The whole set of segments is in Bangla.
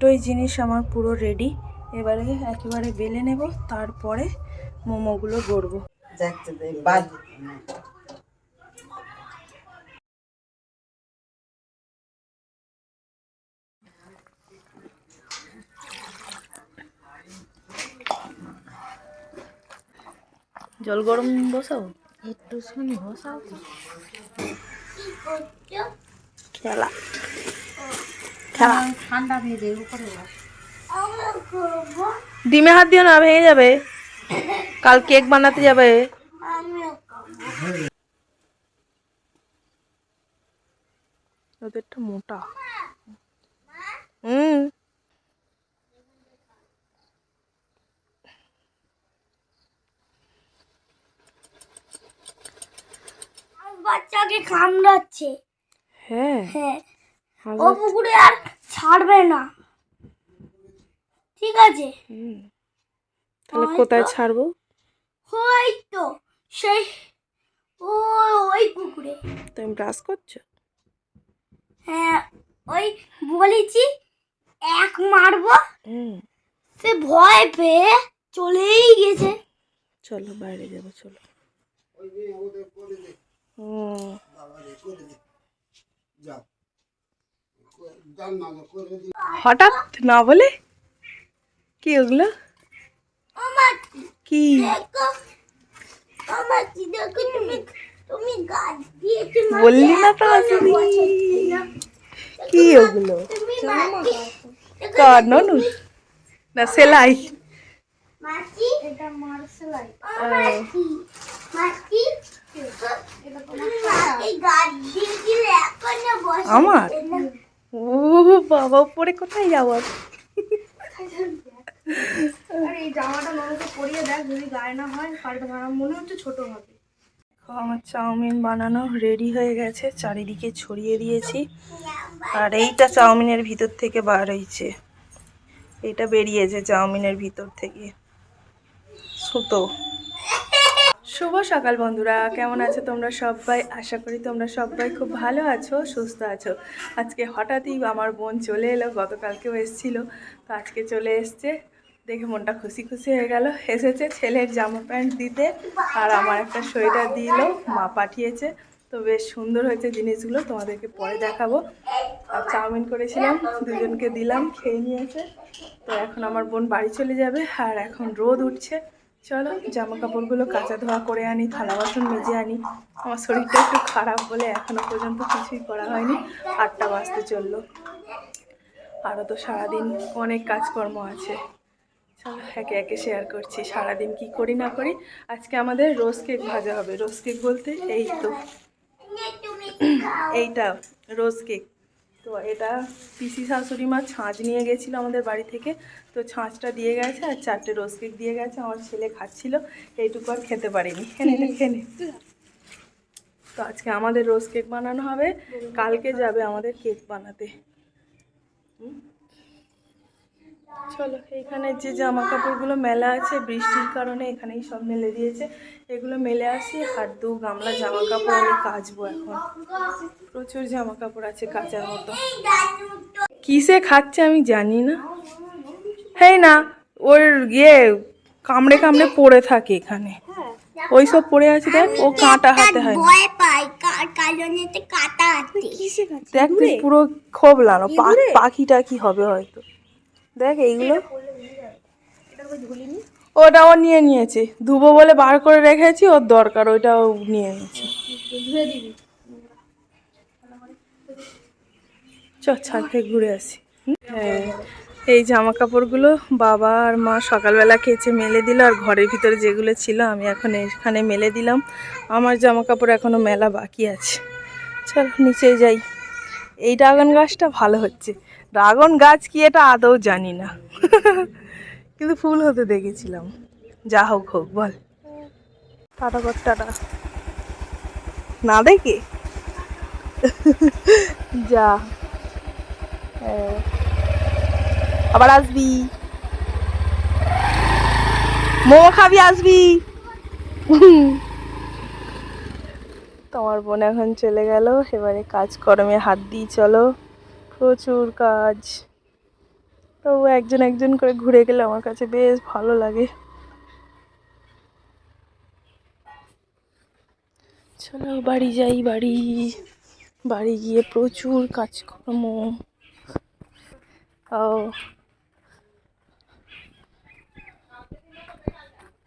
দুটোই জিনিস আমার পুরো রেডি এবারে একেবারে বেলে নেব তারপরে মোমোগুলো গড়বো। দেখতে দে বাদ। জল গরম বসাও? একটু শুনি বসাও খেলা খেলা। ঠান্ডা ভেজে উপরে ডিমে হাত দিও না ভেঙে যাবে। কাল কেক বানাতে যাবে। ওদেরটা মোটা। হুম বাচ্চাকে কামড়াচ্ছে। হ্যাঁ। হ্যাঁ। ও পুকুরে আর ছাড়বে না। ঠিক আছে। হুম। তাহলে কোথায় ছাড়বো? ওই তো সেই ও ওই পুকুরে। তুমি ব্রাশ করছ? হ্যাঁ ওই বলেছি এক মারবো। হুম। সে ভয় পেয়ে চলেই গেছে। চলো বাইরে যাব চলো। হুম। হঠাৎ না বলে? কি ওগুলো? কি? বললি না তো কি ওগুলো? তুমি মাটি কার ননু? না, সেলাই। আমার? ও বাবা উপরে কোথায় যাব আর? এই জামাটা মানুষকে পরিয়ে দেখ যদি গায়ে না হয় পাল্টে আমার মনে হচ্ছে ছোট হবে। আমার চাউমিন বানানো রেডি হয়ে গেছে চারিদিকে ছড়িয়ে দিয়েছি। আর এইটা চাউমিনের ভিতর থেকে বার হয়েছে। এটা বেরিয়েছে চাউমিনের ভিতর থেকে। সুতো। শুভ সকাল বন্ধুরা, কেমন আছো তোমরা সবাই? আশা করি তোমরা সবাই খুব ভালো আছো, সুস্থ আছো। আজকে হঠাৎই আমার বোন চলে এলো, গতকালকেও এসেছিল, তো আজকে চলে এসছে। দেখে মনটা খুশি খুশি হয়ে গেল। এসেছে ছেলের জামা প্যান্ট দিতে, আর আমার একটা সোয়েটার দিল, মা পাঠিয়েছে। তো বেশ সুন্দর হয়েছে জিনিসগুলো, তোমাদেরকে পরে দেখাবো। আর চাউমিন করেছিলাম, দুজনকে দিলাম, খেয়ে নিয়েছে। তো এখন আমার বোন বাড়ি চলে যাবে, আর এখন রোদ উঠছে। চলো জামা কাপড়গুলো কাঁচা ধোয়া করে আনি থালা বাসন মেজে আনি। আমার শরীরটা একটু খারাপ বলে এখনও পর্যন্ত কিছুই করা হয়নি। আটটা বাজতে চলল। আরও তো সারাদিন অনেক কাজকর্ম আছে। চলো একে একে শেয়ার করছি সারাদিন কি করি না করি। আজকে আমাদের রোজ কেক ভাজা হবে। রোজ কেক বলতে এই তো। এইটা রোজ কেক তো এটা পিসি শাশুড়ি মা ছাঁচ নিয়ে গেছিল আমাদের বাড়ি থেকে। তো ছাঁচটা দিয়ে গেছে আর চারটে রোজ কেক দিয়ে গেছে, আমার ছেলে খাচ্ছিল, এইটুকু আর খেতে পারিনি। খেনে তো আজকে আমাদের রোজ কেক বানানো হবে, কালকে যাবে আমাদের কেক বানাতে। হুম? চলো এখানে যে জামা কাপড়গুলো মেলা আছে বৃষ্টির কারণে এখানেই সব মেলে দিয়েছে। এগুলো মেলে আসি আর দু গামলা জামা কাপড় আমি কাচবো এখন। প্রচুর জামা কাপড় আছে কাচার মতো। কিসে খাচ্ছে আমি জানি না। হ্যাঁ না ওর ইয়ে কামড়ে কামড়ে পড়ে থাকে এখানে। ওই সব পড়ে আছে দেখ ও কাঁটা হাতে হয় দেখ তুই পুরো খোবলানো পা- পাখি টাকি হবে হয়তো। দেখ এইগুলো। ওটা ও নিয়ে নিয়েছে। ধুবো বলে বার করে রেখেছি ওর দরকার ওইটা ও নিয়ে নিয়েছে। চ ছাদ ঘুরে আসি। হ্যাঁ এই জামা কাপড়গুলো বাবা আর মা সকালবেলা কেচে মেলে দিল আর ঘরের ভিতরে যেগুলো ছিল আমি এখন এখানে মেলে দিলাম। আমার জামা কাপড় এখনও মেলা বাকি আছে। চল নিচে যাই। এই ড্রাগন গাছটা ভালো হচ্ছে। ড্রাগন গাছ কি এটা আদৌ জানি না। কিন্তু ফুল হতে দেখেছিলাম। যা হোক হোক বল। টাটা কর টাটা। না দেখে? যা। আবার আসবি। মোমো খাবি আসবি। তোমার বোন এখন চলে গেল এবারে কাজকর্মে হাত দিই চলো। প্রচুর কাজ। তো একজন একজন করে ঘুরে গেলে আমার কাছে বেশ ভালো লাগে। চলো বাড়ি যাই, বাড়ি। বাড়ি গিয়ে প্রচুর কাজকর্ম। ও।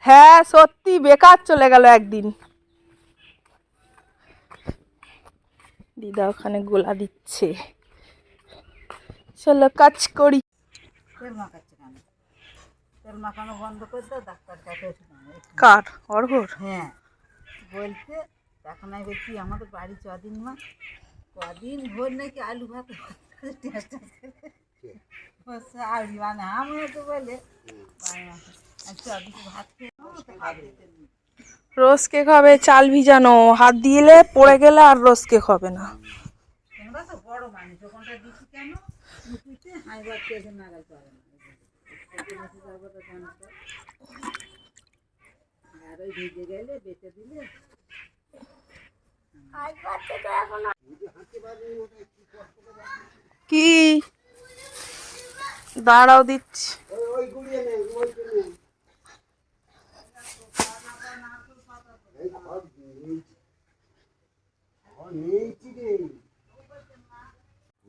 হ্যাঁ সত্যি বেকার চলে গেল একদিন। দিদা ওখানে গোলা দিচ্ছে। চলো কাজ করি। তেল মাখাচ্ছে কেন? তেল মাখানো বন্ধ করে দাও ডাক্তার কাছে কার? অর্ঘর? হ্যাঁ বলছে এখন আমি বলছি আমাদের বাড়ি চদিন মা কদিন ভোর নাকি আলু ভাত মানে তো বলে। ভাত খাবে। রোজ কেক হবে চাল ভিজানো। হাত দিলে পড়ে গেলে আর রোজ কেক হবে না বড় মানুষ ওখানটা দিচ্ছি কেন? ভিজে গেলে দিলে কি? দাঁড়াও দিচ্ছি।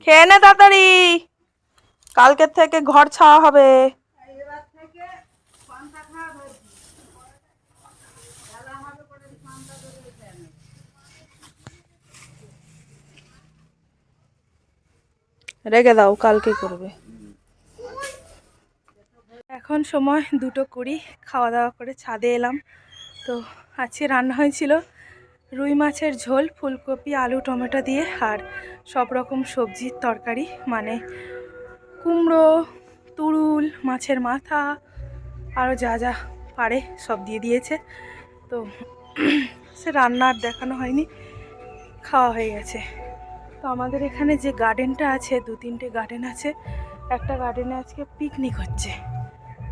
খেয়ে নে তাড়াতাড়ি। কালকের থেকে ঘর ছাওয়া হবে। রেখে দাও কালকে করবে। এখন সময় দুটো কুড়ি খাওয়া দাওয়া করে ছাদে এলাম। তো আজকে রান্না হয়েছিল রুই মাছের ঝোল ফুলকপি আলু টমেটো দিয়ে আর সব রকম সবজির তরকারি মানে কুমড়ো, তুরুল, মাছের মাথা আরও যা যা পারে সব দিয়ে দিয়েছে। তো সে রান্না আর দেখানো হয়নি, খাওয়া হয়ে গেছে। তো আমাদের এখানে যে গার্ডেনটা আছে, দু তিনটে গার্ডেন আছে, একটা গার্ডেনে আজকে পিকনিক হচ্ছে।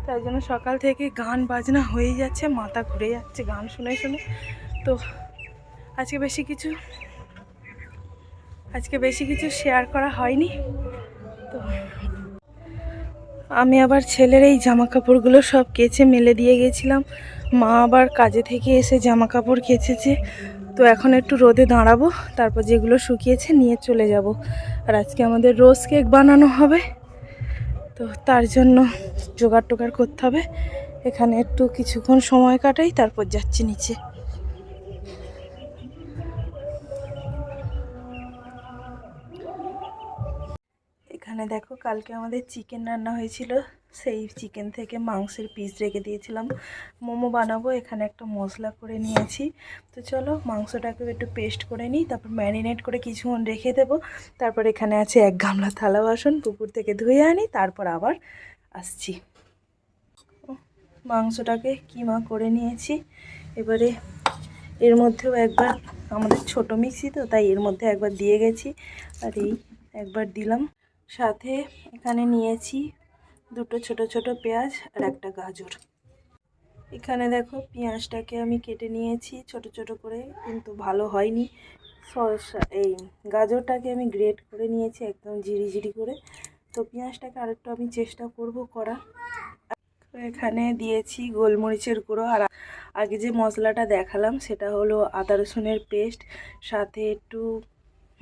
তাই জন্য সকাল থেকে গান বাজনা হয়ে যাচ্ছে, মাথা ঘুরে যাচ্ছে গান শুনে শুনে। তো আজকে বেশি কিছু, আজকে বেশি কিছু শেয়ার করা হয়নি। তো আমি আবার ছেলের এই জামা কাপড়গুলো সব কেচে মেলে দিয়ে গেছিলাম। মা আবার কাজে থেকে এসে জামা কাপড় কেচেছে। তো এখন একটু রোদে দাঁড়াবো, তারপর যেগুলো শুকিয়েছে নিয়ে চলে যাব। আর আজকে আমাদের রোজ কেক বানানো হবে। তো তার জন্য জোগাড় টোগাড় করতে হবে। এখানে একটু কিছুক্ষণ সময় কাটাই, তারপর যাচ্ছি নিচে। এখানে দেখো কালকে আমাদের চিকেন রান্না হয়েছিল। সেই চিকেন থেকে মাংসের পিস রেখে দিয়েছিলাম। মোমো বানাবো, এখানে একটা মশলা করে নিয়েছি। তো চলো মাংসটাকে একটু পেস্ট করে নিই, তারপর ম্যারিনেট করে কিছুক্ষণ রেখে দেবো। তারপর এখানে আছে এক গামলা থালা বাসন, পুকুর থেকে ধুয়ে আনি, তারপর আবার আসছি। মাংসটাকে কিমা করে নিয়েছি? এবারে এর মধ্যেও একবার আমাদের ছোট মিক্সি তো, তাই এর মধ্যে একবার দিয়ে গেছি। আর এই একবার দিলাম। সাথে এখানে নিয়েছি দুটো ছোট ছোট পেঁয়াজ আর একটা গাজর। এখানে দেখো পেঁয়াজটাকে আমি কেটে নিয়েছি, ছোট ছোট করে, কিন্তু ভালো হয়নি। সরষা, এই গাজরটাকে আমি গ্রেট করে নিয়েছি, একদম জিরি জিরি করে। তো পেঁয়াজটাকে আরেকটু আমি চেষ্টা করব করা। এখানে দিয়েছি গোলমরিচের গুঁড়ো, আর আগে যে মশলাটা দেখালাম সেটা হলো আদা রসুনের পেস্ট, সাথে একটু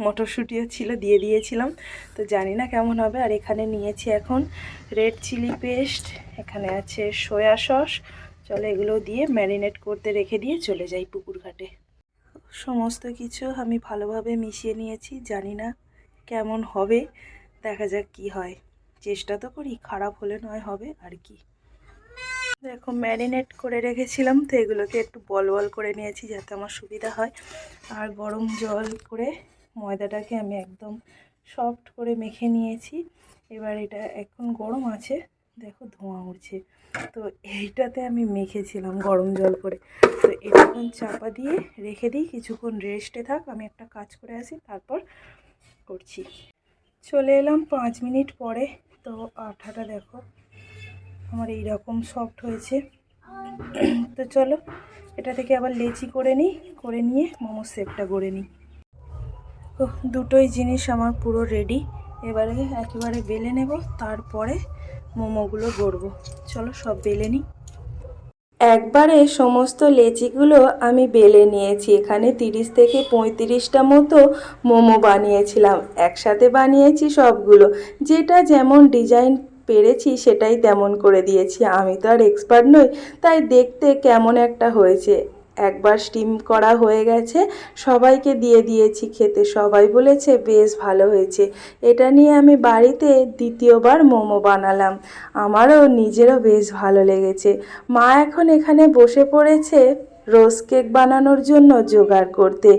মটরশুঁটিও ছিল, দিয়ে দিয়েছিলাম। তো জানি না কেমন হবে, আর এখানে নিয়েছি এখন রেড চিলি পেস্ট এখানে আছে সয়া সস চলো এগুলো দিয়ে ম্যারিনেট করতে রেখে দিয়ে চলে যাই পুকুর ঘাটে। সমস্ত কিছু আমি ভালোভাবে মিশিয়ে নিয়েছি, জানি না কেমন হবে, দেখা যাক কি হয়। চেষ্টা তো করি, খারাপ হলে নয় হবে, আর কি। দেখো ম্যারিনেট করে রেখেছিলাম, তো এগুলোকে একটু বল বল করে নিয়েছি যাতে আমার সুবিধা হয়। আর গরম জল করে ময়দাটাকে আমি একদম সফট করে মেখে নিয়েছি। এবার এটা এখন গরম আছে, দেখো ধোঁয়া উঠছে তো এইটাতে আমি মেখেছিলাম গরম জল করে। তো এটা এখন চাপা দিয়ে রেখে দিই, কিছুক্ষণ রেস্টে থাক, আমি একটা কাজ করে আসি, তারপর করছি। চলে এলাম পাঁচ মিনিট পরে, তো আঠাটা দেখো, আমার এই রকম সফট হয়েছে। তো চলো, এটা থেকে আবার লেচি করে নিই, করে নিয়ে মোমো শেপটা করে নিই। ও দুটোই জিনিস আমার পুরো রেডি এবারে একেবারে বেলে নেব, তারপরে মোমোগুলো গড়বো। চলো সব বেলে নিই। একবারে সমস্ত লেচিগুলো আমি বেলে নিয়েছি। এখানে তিরিশ থেকে পঁয়ত্রিশটা মতো মোমো বানিয়েছিলাম। একসাথে বানিয়েছি সবগুলো। যেটা যেমন ডিজাইন পেরেছি, সেটাই তেমন করে দিয়েছি। আমি তো আর এক্সপার্ট নই, তাই দেখতে কেমন একটা হয়েছে। একবার স্টিম করা হয়ে গেছে। সবাইকে দিয়ে দিয়েছি খেতে। সবাই বলেছে, বেশ ভালো হয়েছে। এটা নিয়ে আমি বাড়িতে দ্বিতীয়বার মোমো বানালাম। আমারও নিজেরও বেশ ভালো লেগেছে। মা এখন এখানে বসে পড়েছে রোজ কেক বানানোর জন্য জোগাড় করতে।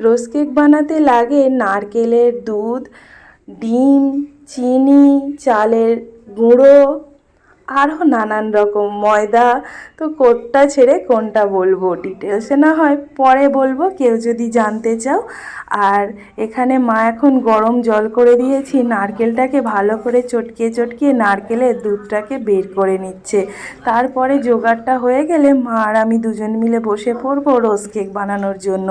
রোজ কেক বানাতে লাগে নারকেলের দুধ, ডিম, চিনি, চালের গুঁড়ো আরও নানান রকম ময়দা তো কোনটা ছেড়ে কোনটা বলব ডিটেলসে না হয় পরে বলব, কেউ যদি জানতে চাও। আর এখানে মা এখন গরম জল করে দিয়েছি, নারকেলটাকে ভালো করে চটকিয়ে চটকিয়ে নারকেলের দুধটাকে বের করে নিচ্ছে। তারপরে জোগাড়টা হয়ে গেলে মা আর আমি দুজন মিলে বসে পড়ব রোজ কেক বানানোর জন্য।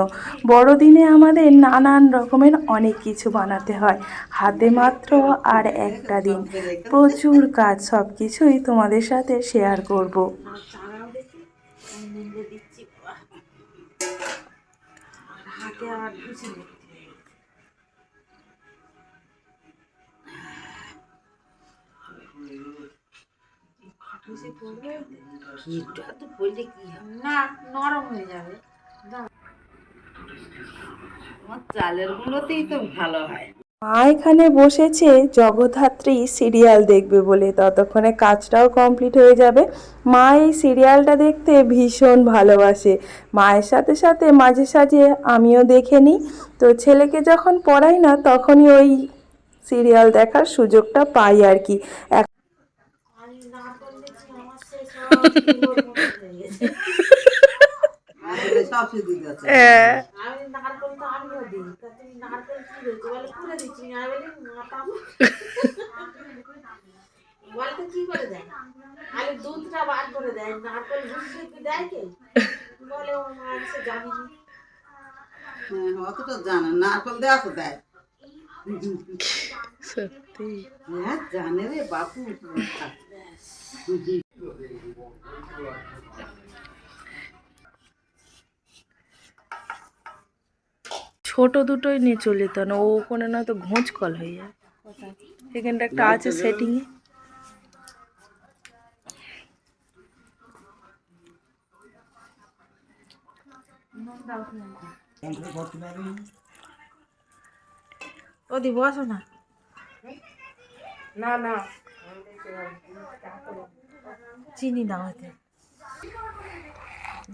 বড়দিনে আমাদের নানান রকমের অনেক কিছু বানাতে হয়, হাতে মাত্র আর একটা দিন। প্রচুর কাজ সব কিছুই তোমাদের সাথে শেয়ার করব। চালের গুঁড়োতেই তো ভালো হয়। মা এখানে বসেছে, জগদ্ধাত্রী সিরিয়াল দেখবে বলে। ততক্ষণে কাজটাও কমপ্লিট হয়ে যাবে। মা এই সিরিয়ালটা দেখতে ভীষণ ভালোবাসে। মায়ের সাথে সাথে মাঝে সাঝে আমিও দেখে নিই। তো ছেলেকে যখন পড়াই না, তখনই ওই সিরিয়াল দেখার সুযোগটা পাই আর কি। কি করে দেয়? দুধটা বার করে দেয় নারকেল ঘুষে কি দেয় কে? বলে ও মা সে জানি হ্যাঁ, অতটা জানে নারকল দেওয়া তো দেয়। সত্যি। হ্যাঁ জানে রে বাপু ছোট দুটোই নিয়ে চলে যেত না ও ওখানে না তো ঘোঁচ কল হয়ে যায়। এখানটা একটা আছে সেটিংয়ে ওদি বসো না। না না। চিনি দাও এতে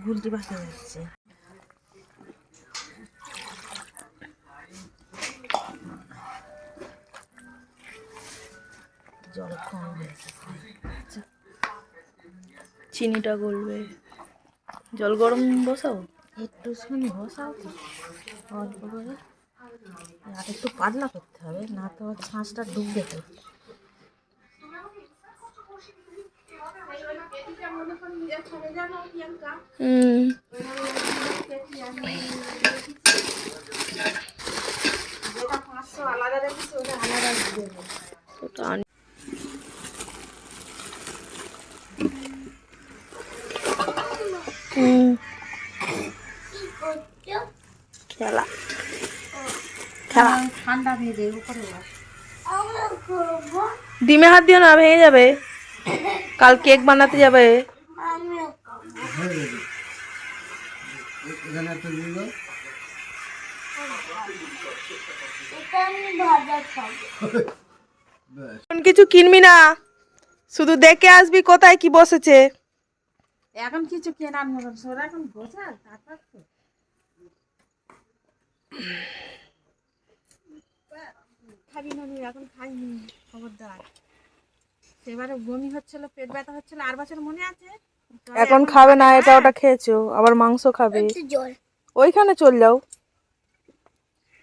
গুলটি বাসা যাচ্ছে। জল কম চিনিটা গলবে। জল গরম বসাও? একটু শুনি বসাও তো। অল্প করে আর একটু পাতলা করতে হবে না তো ছাঁচটা ডুববে তো। আলাদা রেখেছি ওটা আলাদা দেবো ওটা আনি- হুম, করছ খেলা। খেলা। ঠান্ডা ভেজে উপরে ডিমে হাত দিও না ভেঙে যাবে। কাল কেক বানাতে যাবে। কিছু কিনবি না। শুধু দেখে আসবি কোথায় কি বসেছে। এখন কিছু কেনার মতন সোরা এখন বোঝা তারপর তো। খাবি না এখন খাইনি খবরদার। সেবারে বমি হচ্ছিল পেট ব্যথা হচ্ছিল আর বছর মনে আছে? এখন খাবে না এটা ওটা খেয়েছো আবার মাংস খাবে। জল। ওইখানে চল যাও।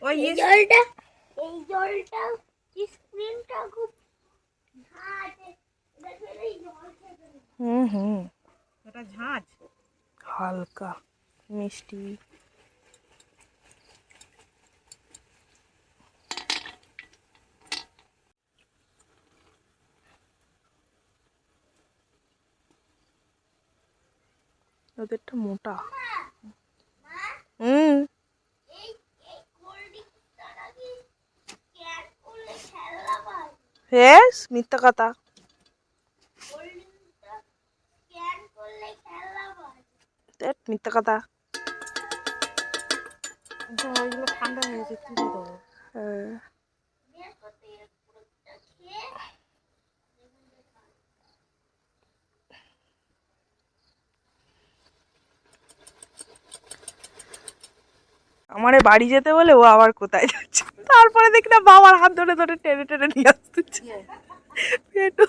ওই জলটা এই জলটা স্ক্রিনটা খুব হবে। হুম হুম। কতটা ঝাঁজ। হালকা মিষ্টি। ওদেরটা মোটা। হুম। ফেস মিথ্যা কথা। ধ্যাৎ, মিথ্যা কথা। ঠান্ডা হয়েছে তুলে দেবো হ্যাঁ। আমারে বাড়ি যেতে বলে ও আবার কোথায় যাচ্ছে? তারপরে দেখি না বাবার হাত ধরে ধরে টেনে টেনে নিয়ে আসতেছে পেটু।